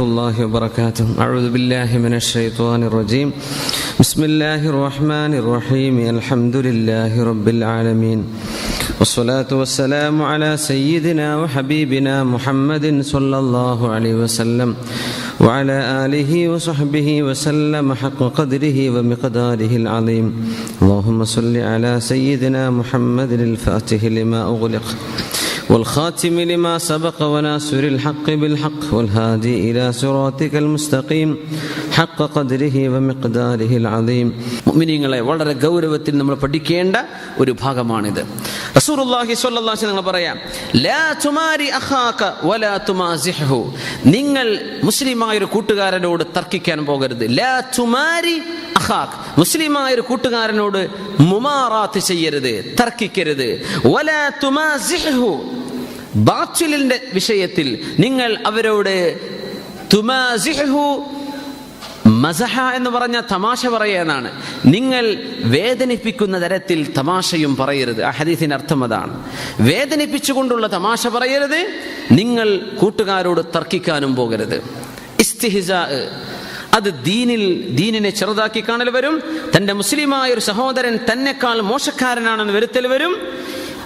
الله وبركاته. أعوذ بالله من الشيطان الرجيم. بسم الله الرحمن الرحيم. الحمد لله رب العالمين. والصلاة والسلام على سيدنا وحبيبنا محمد صلى الله عليه وسلم. وعلى آله وصحبه وسلم حق قدره ومقداره العظيم. اللهم صل على سيدنا محمد الفاتح لما أغلق. والخاتم لما سبق وناصر الحق بالحق والهادي إلى صراطك المستقيم حق قدره ومقداره العظيم മുഅ്മിനീങ്ങളെ വളരെ ഗൗരവത്തിൽ നമ്മൾ പഠിക്കേണ്ട ഒരു ഭാഗമാണിത് റസൂലുള്ളാഹി സ്വല്ലല്ലാഹു അലൈഹി വസല്ലം പറയാം ലാ തുമാരി അഖാക വലാ തുമാസിഹു നിങ്ങൾ മുസ്ലിമായ ഒരു കൂട്ടുകാരനോട് തർക്കിക്കാൻ പോകരുത് ലാ തുമാരി അഖാക് മുസ്ലിമായ ഒരു കൂട്ടുകാരനോട് മുമാറാത്ത് ചെയ്യരുത് തർക്കിക്കരുത്. ബാച്ചുലിന്റെ വിഷയത്തിൽ നിങ്ങൾ അവരോട് തുമാസിഹു മസഹ എന്ന് പറഞ്ഞ തമാശ പറയാനാണ് നിങ്ങൾ വേദനിപ്പിക്കുന്ന തരത്തിൽ തമാശയും പറയരുത്. ആ ഹദീസിന് അർത്ഥം അതാണ്. വേദനിപ്പിച്ചുകൊണ്ടുള്ള തമാശ പറയരുത്. നിങ്ങൾ കൂട്ടുകാരോട് തർക്കിക്കാനും പോകരുത്. ഇസ്തിഹിസാ അത് ദീനിൽ ദീനിനെ ചെറുതാക്കി കാണൽ വരും. തന്റെ മുസ്ലിമായ ഒരു സഹോദരൻ തന്നെക്കാൾ മോശക്കാരനാണെന്ന് വരുത്തൽ വരും.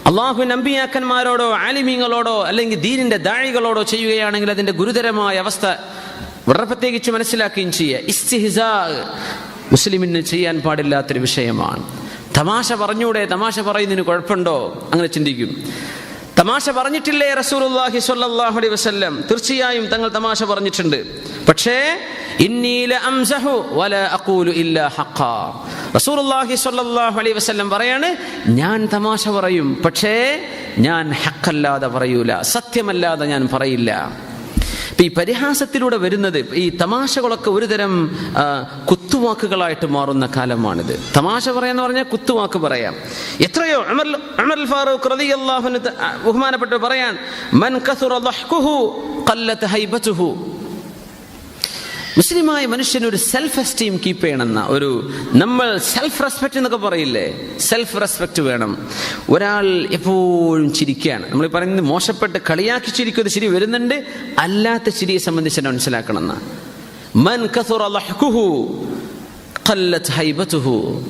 അള്ളാഹു നമ്പിയാക്കന്മാരോടോ ആലിമീങ്ങളോടോ അല്ലെങ്കിൽ ദീനിന്റെ ദാഴികളോടോ ചെയ്യുകയാണെങ്കിൽ അതിന്റെ ഗുരുതരമായ അവസ്ഥ വളരെ പ്രത്യേകിച്ച് മനസ്സിലാക്കുകയും ചെയ്യുക ഇസ്തിഹിസ മുസ്ലിമിന് ചെയ്യാൻ പാടില്ലാത്തൊരു വിഷയമാണ്. തമാശ പറഞ്ഞൂടെ തമാശ പറയുന്നതിന് കുഴപ്പമുണ്ടോ? അങ്ങനെ ചിന്തിക്കും. തമാശ പറഞ്ഞിട്ടില്ലേ റസൂലുള്ളാഹി അള്ളാഹി അലൈഹി വസ്ല്ലം? തീർച്ചയായും തങ്ങൾ തമാശ പറഞ്ഞിട്ടുണ്ട്. പക്ഷേ പറയാണ് ഞാൻ തമാശ പറയും പക്ഷേ ഞാൻ ഹക്കല്ലാതെ പറയൂല സത്യമല്ലാതെ ഞാൻ പറയില്ല. ഈ പരിഹാസത്തിലൂടെ വരുന്നത് ഈ തമാശകളൊക്കെ ഒരുതരം കുത്തുവാക്കുകളായിട്ട് മാറുന്ന കാലമാണിത്. തമാശ പറയാന്ന് പറഞ്ഞാൽ കുത്തുവാക്ക് പറയാം. എത്രയോ ഉമർ ഫാറൂഖ് ആ, പറയാൻ മൻ കസുറ മുസ്ലിമായ മനുഷ്യന് ഒരു സെൽഫ് എസ്റ്റീം കീപ്പ് ചെയ്യണമെന്ന. ഒരു നമ്മൾ സെൽഫ് റെസ്പെക്ട് എന്നൊക്കെ പറയില്ലേ? സെൽഫ് റെസ്പെക്ട് വേണം. ഒരാൾ എപ്പോഴും ചിരിക്കുകയാണ്. നമ്മൾ പറയുന്നത് മോശപ്പെട്ട് കളിയാക്കി ചിരിക്കുന്ന ശരി വരുന്നുണ്ട്. അല്ലാത്ത ചിരിയെ സംബന്ധിച്ച് മനസ്സിലാക്കണം എന്നാ മൻ കസുറ ലഹ്കുഹു ഖല്ലത്ത് ഹൈബത്തുഹു.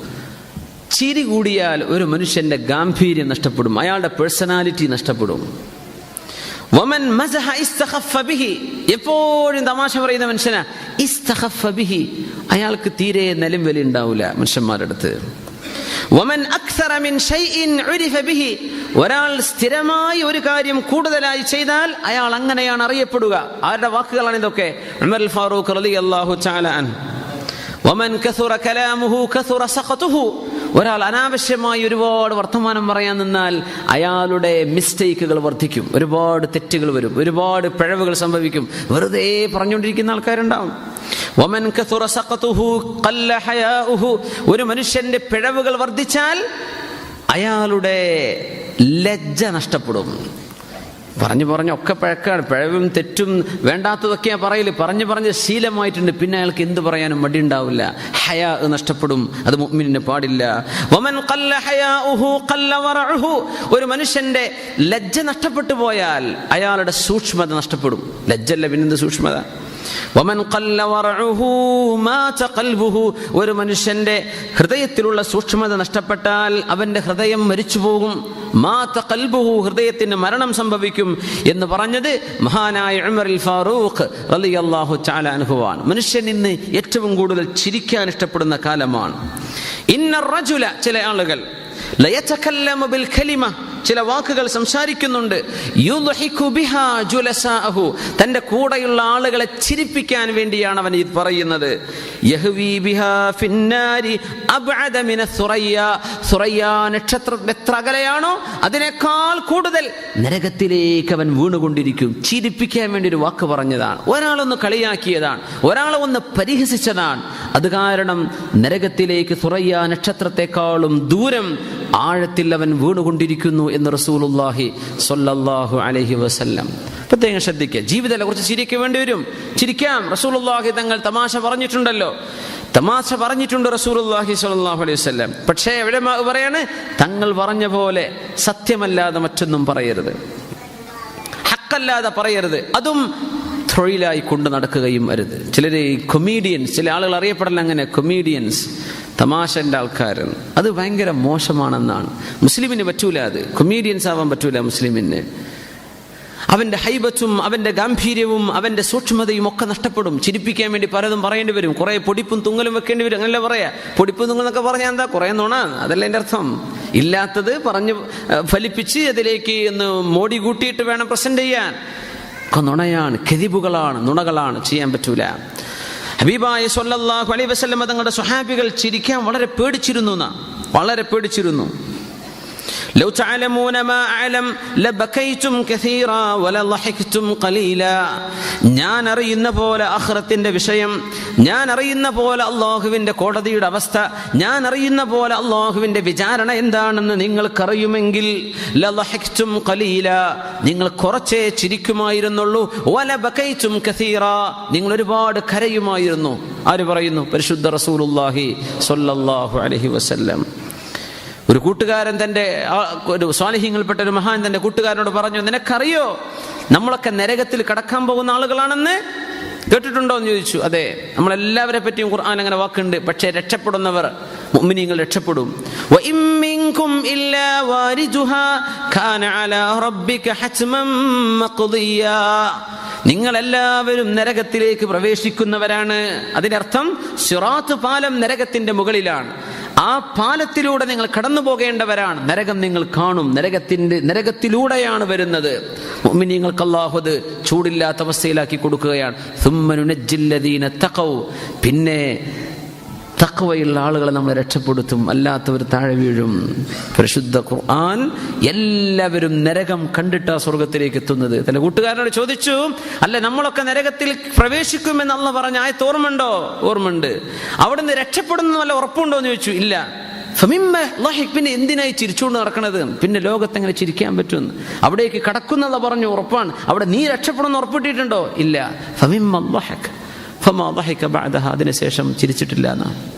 ചിരി കൂടിയാൽ ഒരു മനുഷ്യന്റെ ഗാംഭീര്യം നഷ്ടപ്പെടും. അയാളുടെ പേഴ്സണാലിറ്റി നഷ്ടപ്പെടും. വമൻ മസഹ ഇസ്തഖഫ ബിഹി. എപ്പോഴും തമാശ പറയുന്ന മനുഷ്യനാ. ഇസ്തഖഫ ബിഹി. അയാൾക്ക് തീരെ നിലം വില ഉണ്ടാവില്ല മനുഷ്യന്മാരുടെ അടുത്ത്. വമൻ അക്സറ മിൻ ഷൈഇൻ ഉരിഫ ബിഹി. ഒരാൾ സ്ഥിരമായി ഒരു കാര്യം കൂടുതലായി ചെയ്താൽ അയാൾ അങ്ങനെയാണ് അറിയപ്പെടുക. ആരുടെ വാക്കുകളാണ് ഇതൊക്കെ? ഉമർ ഫാറൂഖ് റളിയല്ലാഹു തആല അൻ വമൻ കസുറ കലാമുഹു കസുറ സഖതുഹു. ഒരാൾ അനാവശ്യമായി ഒരുപാട് വർത്തമാനം പറയാൻ നിന്നാൽ അയാളുടെ മിസ്റ്റേക്കുകൾ വർദ്ധിക്കും. ഒരുപാട് തെറ്റുകൾ വരും. ഒരുപാട് പിഴവുകൾ സംഭവിക്കും. വെറുതെ പറഞ്ഞുകൊണ്ടിരിക്കുന്ന ആൾക്കാരുണ്ടാവും. ഹയാഉഹു. ഒരു മനുഷ്യന്റെ പിഴവുകൾ വർദ്ധിച്ചാൽ അയാളുടെ ലജ്ജ നഷ്ടപ്പെടും. പറഞ്ഞു പറഞ്ഞൊക്കെ പഴക്കാണ്. പിഴവും തെറ്റും വേണ്ടാത്തതൊക്കെയാ പറയിൽ. പറഞ്ഞു പറഞ്ഞ് ശീലമായിട്ടുണ്ട്. പിന്നെ അയാൾക്ക് എന്ത് പറയാനും മടി ഉണ്ടാവില്ല ഹയ നഷ്ടപ്പെടും. അത് മുഅ്മിനിന് പാടില്ല. വമൻ ഖല്ല ഹയാഉഹു ഖല്ല വറഉഹു. ഒരു മനുഷ്യന്റെ ലജ്ജ നഷ്ടപ്പെട്ടു പോയാൽ അയാളുടെ സൂക്ഷ്മത നഷ്ടപ്പെടും. ലജ്ജല്ല പിന്നെന്ത് സൂക്ഷ്മത? ഒരു മനുഷ്യന്റെ ഹൃദയത്തിലുള്ള സൂക്ഷ്മത നഷ്ടപ്പെട്ടാൽ അവന്റെ ഹൃദയം മരിച്ചു പോകും മാത ഖൽബുഹു ഹൃദയത്തിന് മരണം സംഭവിക്കും എന്ന് പറഞ്ഞത് മഹാനായ ഫാറൂഖ് മനുഷ്യൻ ഇന്ന് ഏറ്റവും കൂടുതൽ ചിരിക്കാൻ ഇഷ്ടപ്പെടുന്ന കാലമാണ്. ഇന്ന റജുല ചില ആളുകൾ ബിൽ ചില വാക്കുകൾ സംസാരിക്കുന്നുണ്ട്. തന്റെ കൂടെയുള്ള ആളുകളെ ചിരിപ്പിക്കാൻ വേണ്ടിയാണ് അവൻ ഇത് പറയുന്നത്. യഹ്വി ബിഹാ ഫിന്നാരി അബ്അദ മിന സുറയ്യ. സുറയ്യ നക്ഷത്രം എത്ര അകലെയാണോ അതിനേക്കാൾ കൂടുതൽ നരകത്തിലേക്ക് അവൻ വീണുകൊണ്ടിരിക്കും. ചിരിപ്പിക്കാൻ വേണ്ടി ഒരു വാക്ക് പറഞ്ഞതാണ്. ഒരാളൊന്ന് കളിയാക്കിയതാണ്. ഒരാളെ ഒന്ന് പരിഹസിച്ചതാണ്. അത് കാരണം നരകത്തിലേക്ക് സുറയ്യ നക്ഷത്രത്തെക്കാളും ദൂരം ആഴത്തിൽ അവൻ വീണുകൊണ്ടിരിക്കുന്നു എന്ന് റസൂലുള്ളാഹി സ്വല്ലല്ലാഹു അലൈഹി വസല്ലം. പ്രത്യേകം ശ്രദ്ധിക്കുക ജീവിതത്തെ കുറിച്ച് ചിരിക്കേണ്ടി വരും. ചിരിക്കാം. റസൂലുള്ളാഹി തങ്ങൾ തമാശ പറഞ്ഞിട്ടുണ്ടല്ലോ. തമാശ പറഞ്ഞിട്ടുണ്ട് റസൂലുള്ളാഹി സ്വല്ലല്ലാഹു അലൈഹി വസല്ലം. പക്ഷേ എവിടെ പറയാണ് തങ്ങൾ പറഞ്ഞ പോലെ സത്യമല്ലാതെ മറ്റൊന്നും പറയരുത്. ഹക്കല്ലാതെ പറയരുത്. അതും തൊഴിലായി കൊണ്ട് നടക്കുകയും അരുത്. ചിലർ കൊമീഡിയൻസ് ചില ആളുകൾ അറിയപ്പെടല അങ്ങനെ കൊമീഡിയൻസ് തമാശന്റെ ആൾക്കാരെന്ന് അത് ഭയങ്കര മോശമാണെന്നാണ്. മുസ്ലിമിന് പറ്റൂല അത്. കൊമീഡിയൻസ് ആവാൻ പറ്റൂല മുസ്ലിമിന്. അവന്റെ ഹൈബത്തും അവന്റെ ഗാംഭീര്യവും അവന്റെ സൂക്ഷ്മതയും ഒക്കെ നഷ്ടപ്പെടും. ചിരിപ്പിക്കാൻ വേണ്ടി പലതും പറയേണ്ടി വരും. കുറേ പൊടിപ്പും തുങ്ങലും വെക്കേണ്ടി വരും. അങ്ങനല്ല പറയാ? പൊടിപ്പും തുങ്ങലൊക്കെ പറഞ്ഞാൽ എന്താ? കുറേ നുണ. അതല്ല എന്റെ അർത്ഥം. ഇല്ലാത്തത് പറഞ്ഞ് ഫലിപ്പിച്ച് അതിലേക്ക് ഒന്ന് മോടി കൂട്ടിയിട്ട് വേണം പ്രസന്റ് ചെയ്യാൻ. ഒക്കെ നുണയാണ്. കെതിബുകളാണ് നുണകളാണ് ചെയ്യാൻ പറ്റൂല. ഹബീബായ സല്ലല്ലാഹു അലൈഹി വസല്ലം തങ്ങളുടെ സ്വഹാബികൾ ചിരിക്കാൻ വളരെ പേടിച്ചിരുന്നു. വളരെ പേടിച്ചിരുന്നു لو تعلمون ما أعلم لبكيتم كثيرا ولضحكتم قليلا ഞാൻ അറിയുന്ന പോലെ അഖ്റത്തിന്റെ വിഷയം ഞാൻ അറിയുന്ന പോലെ അള്ളാഹുവിന്റെ കോടതിയുടെ അവസ്ഥ ഞാൻ അറിയുന്ന പോലെ അള്ളാഹുവിന്റെ വിചാരണ എന്താണെന്ന് നിങ്ങൾക്കറിയുമെങ്കിൽ ലളഹക്തും ഖലീല നിങ്ങൾ കുറച്ചേ ചിരിക്കുമായിരുന്നുള്ളൂ വലബകൈതും കസീറ നിങ്ങൾ ഒരുപാട് കരയുമായിരുന്നു ആര് പറയുന്നു പരിശുദ്ധ റസൂലുള്ളാഹി സ്വല്ലല്ലാഹു അലൈഹി വസല്ലം ഒരു കൂട്ടുകാരൻ തന്റെ ഒരു സ്വാനിഹ്യങ്ങളിൽപ്പെട്ട ഒരു മഹാൻ തന്റെ കൂട്ടുകാരനോട് പറഞ്ഞു നിനക്കറിയോ നമ്മളൊക്കെ നരകത്തിൽ കടക്കാൻ പോകുന്ന ആളുകളാണെന്ന്? കേട്ടിട്ടുണ്ടോ എന്ന് ചോദിച്ചു. അതെ നമ്മളെല്ലാവരെ പറ്റിയും ഖുർആൻ അങ്ങനെ വാക്കുണ്ട്. പക്ഷേ രക്ഷപ്പെടുന്നവർ മുമ്മിനിങ്ങൾ രക്ഷപ്പെടും. വഇമ്മിൻകും ഇല്ലാ വാരിജുഹ അലാ നിങ്ങളെല്ലാവരും നരകത്തിലേക്ക് പ്രവേശിക്കുന്നവരാണ്. അതിനർത്ഥം സിറാത്ത് പാലം നരകത്തിന്റെ മുകളിലാണ്. ആ പാലത്തിലൂടെ നിങ്ങൾ കടന്നു പോകേണ്ടവരാണ്. നരകം നിങ്ങൾ കാണും. നരകത്തിന്റെ നരകത്തിലൂടെയാണ് വരുന്നത്. നിങ്ങൾക്ക് അള്ളാഹുദ് ചൂടില്ലാത്ത അവസ്ഥയിലാക്കി കൊടുക്കുകയാണ്. പിന്നെ തക്കവയുള്ള ആളുകളെ നമ്മൾ രക്ഷപ്പെടുത്തും. അല്ലാത്തവർ താഴെ വീഴും. പരിശുദ്ധ ഖുർആൻ എല്ലാവരും നരകം കണ്ടിട്ടാ സ്വർഗത്തിലേക്ക് എത്തുന്നത്. തന്റെ കൂട്ടുകാരനോട് ചോദിച്ചു അല്ല നമ്മളൊക്കെ നരകത്തിൽ പ്രവേശിക്കുമെന്ന് അന്ന് പറഞ്ഞ ആയത്ത് ഓർമ്മയുണ്ടോ? ഓർമ്മയുണ്ട്. അവിടുന്ന് രക്ഷപ്പെടുന്ന വല്ല ഉറപ്പുണ്ടോ എന്ന് ചോദിച്ചു. ഇല്ല. പിന്നെ എന്തിനായി ചിരിച്ചുകൊണ്ട് നടക്കണത്? പിന്നെ ലോകത്ത് എങ്ങനെ ചിരിക്കാൻ പറ്റുമെന്ന് അവിടേക്ക് കടക്കുന്നതാ പറഞ്ഞു ഉറപ്പാണ്. അവിടെ നീ രക്ഷപ്പെടുന്ന ഉറപ്പിട്ടിട്ടുണ്ടോ ഇല്ല. അതിനുശേഷം ചിരിച്ചിട്ടില്ല എന്നാണ്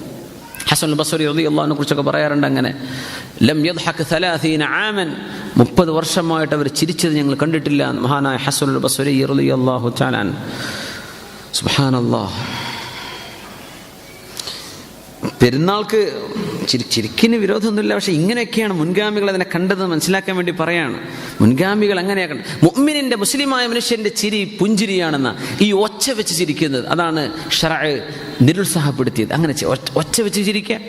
ഹസൻ ബസറി അള്ളാഹിനെ കുറിച്ചൊക്കെ പറയാറുണ്ട് അങ്ങനെ. ലം യദ്ഹക് 30 ആമൻ 30 വർഷമായിട്ട് അവർ ചിരിച്ചത് ഞങ്ങൾ കണ്ടിട്ടില്ല മഹാനായ ഹസൻ ബസറി. സുബ്ഹാനല്ലാഹ്. പെരുന്നാൾക്ക് ചിരി ചിരിക്കിന് വിരോധമൊന്നുമില്ല പക്ഷെ ഇങ്ങനെയൊക്കെയാണ് മുൻഗാമികൾ അതിനെ കണ്ടത് മനസ്സിലാക്കാൻ വേണ്ടി പറയാണ്. മുൻഗാമികൾ അങ്ങനെയാക്കണം മുഅ്മിനിന്റെ മുസ്ലിമായ മനുഷ്യന്റെ ചിരി പുഞ്ചിരിയാണെന്ന ഈ ഒച്ച വെച്ച് ചിരിക്കുന്നത്. അതാണ് ഷറ നിരുത്സാഹപ്പെടുത്തിയത്. അങ്ങനെ ഒച്ച- വെച്ച് ചിരിക്കുക.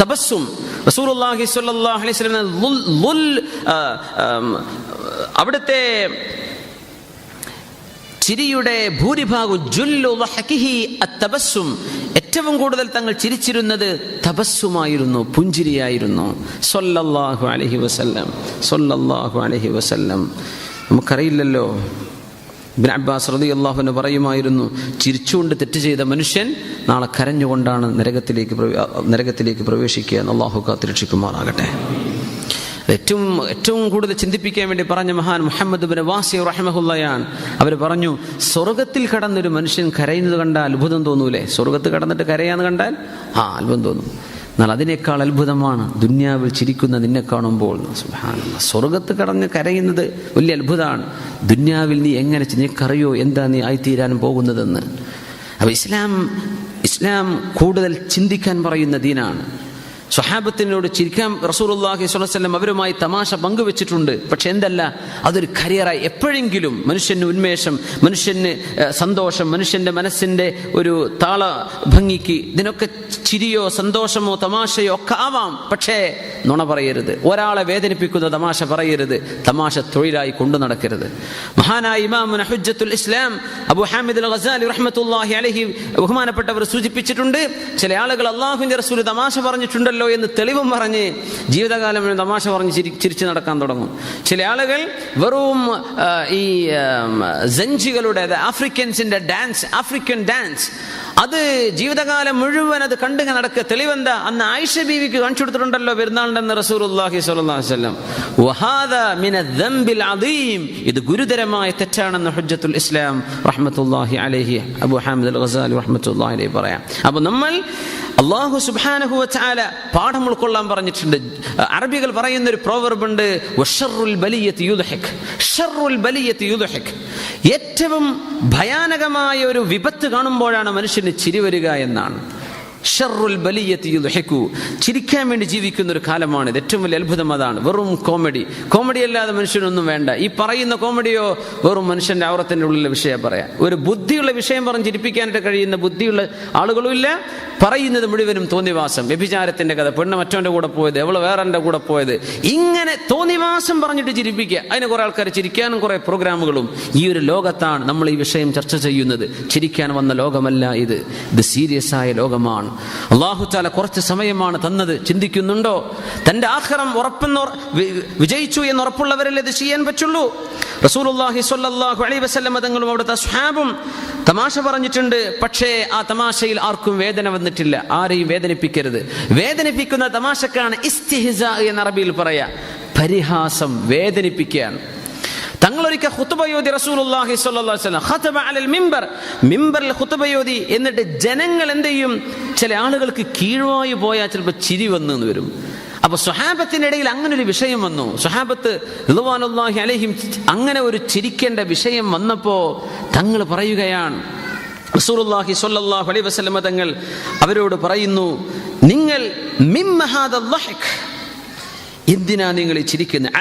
തപസ്സും റസൂലുള്ളാഹി അലൈഹി വസല്ലം അവിടുത്തെ ചിരിയുടെ ഭൂരിഭാഗം ജുല്ലു വഹകിഹി അത്തബസ്സും. ഏറ്റവും കൂടുതൽ തങ്ങൾ ചിരിച്ചിരുന്നത് തപസ്സുമായിരുന്നു പുഞ്ചിരിയായിരുന്നു. സൊല്ലാഹു അലഹി വസല്ലം സൊല്ലാഹു അലഹി വസല്ലം. നമുക്കറിയില്ലല്ലോ അബ്ബാസ് റതി അള്ളാഹുവിന് പറയുമായിരുന്നു ചിരിച്ചുകൊണ്ട് തെറ്റ് ചെയ്ത മനുഷ്യൻ നാളെ കരഞ്ഞുകൊണ്ടാണ് നരകത്തിലേക്ക് നരകത്തിലേക്ക് പ്രവേശിക്കുക എന്ന്. അള്ളാഹു കാത്തിരക്ഷിക്കുമാറാകട്ടെ. ഏറ്റവും ഏറ്റവും കൂടുതൽ ചിന്തിപ്പിക്കാൻ വേണ്ടി പറഞ്ഞ മഹാൻ മുഹമ്മദ് ബിൻ വാസി റഹ്മഹുല്ലയാണ് അവർ പറഞ്ഞു സ്വർഗത്തിൽ കടന്നൊരു മനുഷ്യൻ കരയുന്നത് കണ്ടാൽ അത്ഭുതം തോന്നൂലേ? സ്വർഗത്ത് കടന്നിട്ട് കരയാന്ന് കണ്ടാൽ ആ അത്ഭുതം തോന്നും. എന്നാൽ അതിനേക്കാൾ അത്ഭുതമാണ് ദുന്യാവിൽ ചിരിക്കുന്ന നിന്നെ കാണുമ്പോൾ. സ്വർഗത്ത് കടന്ന് കരയുന്നത് വലിയ അത്ഭുതമാണ്. ദുന്യാവിൽ നീ എങ്ങനെ നിനക്കറിയോ എന്താ നീ ആയിത്തീരാൻ പോകുന്നതെന്ന്? അപ്പൊ ഇസ്ലാം ഇസ്ലാം കൂടുതൽ ചിന്തിക്കാൻ പറയുന്ന ദീനാണ്. സ്വഹാബത്തിനോട് ചിരിക്കാൻ റസൂലുള്ളാഹി സ്വലം അവരുമായി തമാശ പങ്കുവെച്ചിട്ടുണ്ട്. പക്ഷെ എന്തല്ല അതൊരു കരിയറായി. എപ്പോഴെങ്കിലും മനുഷ്യന് ഉന്മേഷം മനുഷ്യന് സന്തോഷം മനുഷ്യന്റെ മനസ്സിന്റെ ഒരു താള ഭംഗിക്ക് ഇതിനൊക്കെ ചിരിയോ സന്തോഷമോ തമാശയോ ഒക്കെ ആവാം. പക്ഷേ നുണ പറയരുത്. ഒരാളെ വേദനിപ്പിക്കുന്ന തമാശ പറയരുത്. തമാശ തൊഴിലായി കൊണ്ടു നടക്കരുത്. മഹാനായ ഇമാം ഇസ്ലാം അബു ഹാമിദ് അലൈഹി ബഹുമാനപ്പെട്ടവർ സൂചിപ്പിച്ചിട്ടുണ്ട് ചില ആളുകൾ അള്ളാഹുവിന്റെ റസൂൽ തമാശ പറഞ്ഞിട്ടുണ്ടല്ലോ. എന്ന് തെളിവും പറഞ്ഞ് ജീവിതകാലം തമാശ പറഞ്ഞ് ചിരി ചിരിച്ചു നടക്കാൻ തുടങ്ങും. ചില ആളുകൾ വെറും ഈ ജഞ്ചികളുടെ ആഫ്രിക്കൻസിന്റെ ഡാൻസ് ആഫ്രിക്കൻ ഡാൻസ് അത് ജീവിതകാലം മുഴുവൻ അത് കണ്ടിങ്ങനെ നടക്കുക. തെളിവെന്താ? അന്ന് ആയിഷ ബീവിക്ക് കാണിച്ചു കൊടുത്തിട്ടുണ്ടല്ലോ പെരുന്നാളിന്റെ ദംബിൽ അദീം. ഇത് ഗുരുതരമായ തെറ്റാണെന്ന് ഹുജ്ജത്തുൽ ഇസ്ലാം റഹ്മത്തുള്ളാഹി അലഹി അബു ഹാമിദ് അലൈഹി പറയാം. അപ്പൊ നമ്മൾ അള്ളാഹു സുബ്ഹാനഹു വതആല പാഠം ഉൾക്കൊള്ളാൻ പറഞ്ഞിട്ടുണ്ട്. അറബികൾ പറയുന്ന ഒരു പ്രോവർബ് ഉണ്ട് ബലിയത്ത് ബലിയത്ത് ഏറ്റവും ഭയാനകമായ ഒരു വിപത്ത് കാണുമ്പോഴാണ് മനുഷ്യന് ചിരി വരിക എന്നാണ്. ഷറുൽ ബലിയത്തി യുദ്ഹിക്കു. ചിരിക്കാൻ വേണ്ടി ജീവിക്കുന്ന ഒരു കാലമാണിത് ഏറ്റവും വലിയ അത്ഭുതം അതാണ്. വെറും കോമഡി. കോമഡി അല്ലാതെ മനുഷ്യനൊന്നും വേണ്ട. ഈ പറയുന്ന കോമഡിയോ വെറും മനുഷ്യന്റെ ആവറത്തിന്റെ ഉള്ളിലെ വിഷയം പറയാം. ഒരു ബുദ്ധിയുള്ള വിഷയം പറഞ്ഞ് ചിരിപ്പിക്കാനായിട്ട് കഴിയുന്ന ബുദ്ധിയുള്ള ആളുകളും ഇല്ല. പറയുന്നത് മുഴുവനും തോന്നിവാസം. വ്യഭിചാരത്തിന്റെ കഥ. പെണ്ണ് മറ്റവന്റെ കൂടെ പോയത് എവൾ വേറെ കൂടെ പോയത്. ഇങ്ങനെ തോന്നിവാസം പറഞ്ഞിട്ട് ചിരിപ്പിക്കുക. അതിന് കുറെ ആൾക്കാർ ചിരിക്കാനും കുറെ പ്രോഗ്രാമുകളും. ഈ ഒരു ലോകത്താണ് നമ്മൾ ഈ വിഷയം ചർച്ച ചെയ്യുന്നത്. ചിരിക്കാൻ വന്ന ലോകമല്ല ഇത്. ഇത് സീരിയസ് ആയ ലോകമാണ്. അള്ളാഹു താല കുറച്ച് സമയമാണ് തന്നത്. ചിന്തിക്കുന്നുണ്ടോ? തന്റെ ആഹ്റം ഉറപ്പെന്ന് വിജയിച്ചു എന്ന് ഉറപ്പുള്ളവരല്ലേ ഇത് ചെയ്യാൻ പറ്റുള്ളൂ? റസൂലുള്ളാഹി സ്വല്ലല്ലാഹു അലൈഹി വസല്ലം തങ്ങളും അവിടുത്തെ സ്വഹാബും തമാശ പറഞ്ഞിട്ടുണ്ട്. പക്ഷേ ആ തമാശയിൽ ആർക്കും വേദന വന്നിട്ടില്ല. ആരെയും വേദനിപ്പിക്കരുത്. വേദനിപ്പിക്കുന്ന തമാശക്കാണ് ഇസ്തിഹിസ എന്ന് അറബിയിൽ പറയാ. പരിഹാസം വേദനിപ്പിക്കുകയാണ്. തങ്ങളൊരിക്കൽ ഹുത്തുബയോധി സ്വല്ലല്ലാഹു അലൈഹി വസല്ലം ഖതബ അലൽ മിമ്പർ മിമ്പറിൽ ഹുത്തുബയോധി എന്നിട്ട് ജനങ്ങൾ എന്ത് ചെയ്യും? ചില ആളുകൾക്ക് കീഴ്വായി പോയാൽ ചിലപ്പോൾ ചിരി വന്നു എന്ന് വരും. അപ്പൊ സ്വഹാബത്തിന്റെ ഇടയിൽ അങ്ങനെ ഒരു വിഷയം വന്നു. സുഹാബത്ത് റിദ്വാനുല്ലാഹി അലൈഹിം അങ്ങനെ ഒരു ചിരിക്കേണ്ട വിഷയം വന്നപ്പോ തങ്ങൾ പറയുകയാണ് റസൂലുള്ളാഹി സ്വല്ലല്ലാഹു അലൈഹി വസല്ലം തങ്ങൾ അവരോട് പറയുന്നു നിങ്ങൾ എന്തിനാ നിങ്ങൾ ചിരിക്കുന്നത്?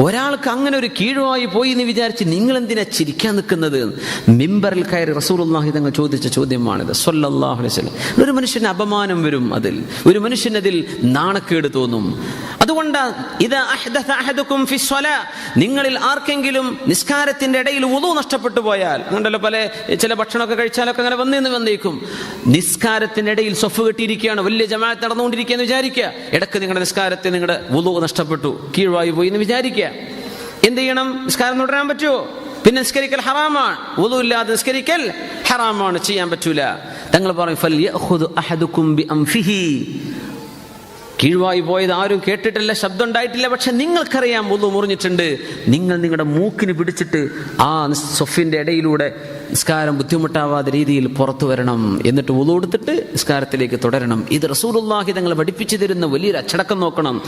ഒരാൾക്ക് അങ്ങനെ ഒരു കീഴുമായി പോയി എന്ന് വിചാരിച്ച് നിങ്ങൾ എന്തിനാ ചിരിക്കാൻ നിൽക്കുന്നത്? മിമ്പറിൽ കയറി റസൂലുള്ളാഹി തങ്ങൾ ചോദിച്ച ചോദ്യമാണിത്. സ്വല്ലല്ലാഹു അലൈഹി ഒരു മനുഷ്യന് അപമാനം വരും അതിൽ. ഒരു മനുഷ്യൻ അതിൽ നാണക്കേട് തോന്നും. അതുകൊണ്ട് ഇത് അഹദുക്കും ഫി സ്വലാ. നിങ്ങളിൽ ആർക്കെങ്കിലും നിസ്കാരത്തിന്റെ ഇടയിൽ വുളു നഷ്ടപ്പെട്ടു പോയാൽ അങ്ങനല്ലോ പല ചില ഭക്ഷണമൊക്കെ കഴിച്ചാലൊക്കെ അങ്ങനെ വന്നു വന്നേക്കും. നിസ്കാരത്തിന്റെ ഇടയിൽ സ്വഫ് കെട്ടിയിരിക്കുകയാണ് വലിയ ജമാഅത്ത് നടന്നുകൊണ്ടിരിക്കുകയെന്ന് വിചാരിക്കുക. ഇടയ്ക്ക് നിങ്ങളുടെ നിസ്കാരത്തെ നിങ്ങളുടെ വുളു നഷ്ടപ്പെട്ടു കീഴ്വായി പോയി എന്ന് വിചാരിക്കുക. എന്ത് ചെയ്യണം? നിസ്കാരം തുടരാൻ പറ്റുമോ? പിന്നെ നിസ്കരിക്കൽ ഹറാമാണ്. വുളു ഇല്ലാതെ നിസ്കരിക്കൽ ഹറാമാണ് ചെയ്യാൻ പറ്റൂല. തങ്ങൾ പറയും കീഴ്വായി പോയത് ആരും കേട്ടിട്ടില്ല ശബ്ദം ഉണ്ടായിട്ടില്ല പക്ഷെ നിങ്ങൾക്കറിയാം ഒന്നു മുറിഞ്ഞിട്ടുണ്ട്. നിങ്ങൾ നിങ്ങളുടെ മൂക്കിന് പിടിച്ചിട്ട് ആ സൊഫിന്റെ ഇടയിലൂടെ നിസ്കാരം ബുദ്ധിമുട്ടാവാത്ത രീതിയിൽ പുറത്തു വരണം എന്നിട്ട് ഉതു കൊടുത്തിട്ട് നിസ്കാരത്തിലേക്ക് തുടരണം. ഇത് റസൂലുള്ളാഹി തങ്ങൾ പഠിപ്പിച്ചു തരുന്ന വലിയൊരു അച്ചടക്കം നോക്കണം.